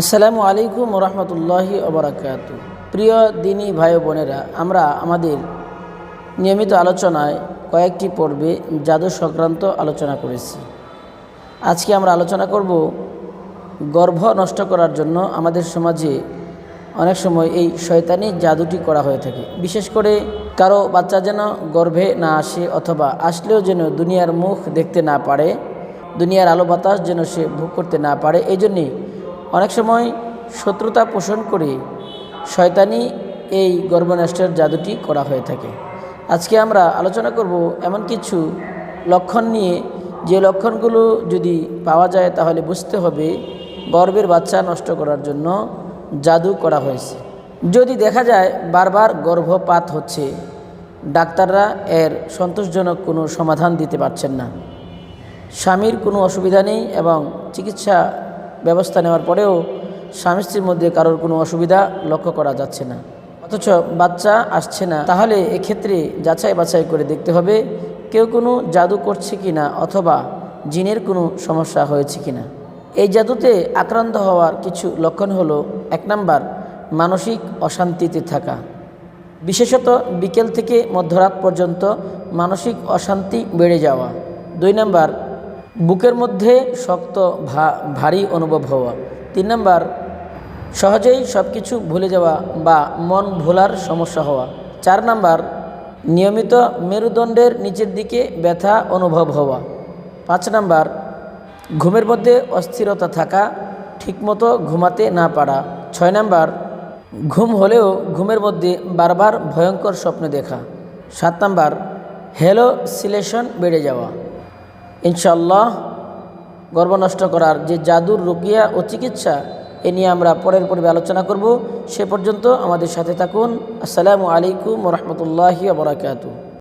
আসসালামু আলাইকুম রহমতুল্লাহি ওবরাকাত প্রিয় দিনী ভাই বোনেরা, আমরা আমাদের নিয়মিত আলোচনায় কয়েকটি পর্বে জাদু সংক্রান্ত আলোচনা করেছি। আজকে আমরা আলোচনা করব গর্ভ নষ্ট করার জন্য আমাদের সমাজে অনেক সময় এই শয়তানি জাদুটি করা হয়ে থাকে। বিশেষ করে কারও বাচ্চা যেন গর্ভে না আসে অথবা আসলেও যেন দুনিয়ার মুখ দেখতে না পারে, দুনিয়ার আলো বাতাস যেন সে ভোগ করতে না পারে, এই জন্যে অনেক সময় শত্রুতা পোষণ করে শয়তানি এই গর্ভনষ্টের জাদুটি করা হয়ে থাকে। আজকে আমরা আলোচনা করব এমন কিছু লক্ষণ নিয়ে। যে লক্ষণগুলো যদি পাওয়া যায় তাহলে বুঝতে হবে গর্ভের বাচ্চা নষ্ট করার জন্য জাদু করা হয়েছে। যদি দেখা যায় বারবার গর্ভপাত হচ্ছে, ডাক্তাররা এর সন্তোষজনক কোনো সমাধান দিতে পারছেন না। স্বামীর কোনো অসুবিধা নেই এবং চিকিৎসা ব্যবস্থা নেওয়ার পরেও স্বামী স্ত্রীর মধ্যে কারোর কোনো অসুবিধা লক্ষ্য করা যাচ্ছে না। অথচ বাচ্চা আসছে না, তাহলে এক্ষেত্রে যাচাই বাছাই করে দেখতে হবে কেউ কোনো জাদু করছে কি না অথবা জিনের কোনো সমস্যা হয়েছে কি না। এই জাদুতে আক্রান্ত হওয়ার কিছু লক্ষণ হলো, এক নাম্বার, মানসিক অশান্তিতে থাকা। বিশেষত বিকেল থেকে মধ্যরাত পর্যন্ত মানসিক অশান্তি বেড়ে যাওয়া। দুই নাম্বার বুকের মধ্যে শক্ত ভারী অনুভব হওয়া। তিন নম্বর, সহজেই সব কিছু ভুলে যাওয়া বা মন ভোলার সমস্যা হওয়া। চার নাম্বার, নিয়মিত মেরুদণ্ডের নিচের দিকে ব্যথা অনুভব হওয়া। পাঁচ নাম্বার, ঘুমের মধ্যে অস্থিরতা থাকা, ঠিকমতো ঘুমাতে না পারা। ছয় নাম্বার, ঘুম হলেও ঘুমের মধ্যে বারবার ভয়ঙ্কর স্বপ্ন দেখা। সাত নাম্বার সিলেশন বেড়ে যাওয়া। ইনশাল্লাহ গর্ব নষ্ট করার যে জাদুর রুকিয়া ও চিকিৎসা, এ নিয়ে আমরা পরের পর্বে আলোচনা করব। সে পর্যন্ত আমাদের সাথে থাকুন। আসসালামু আলাইকুম রহমতুল্লাহি বরাকাতু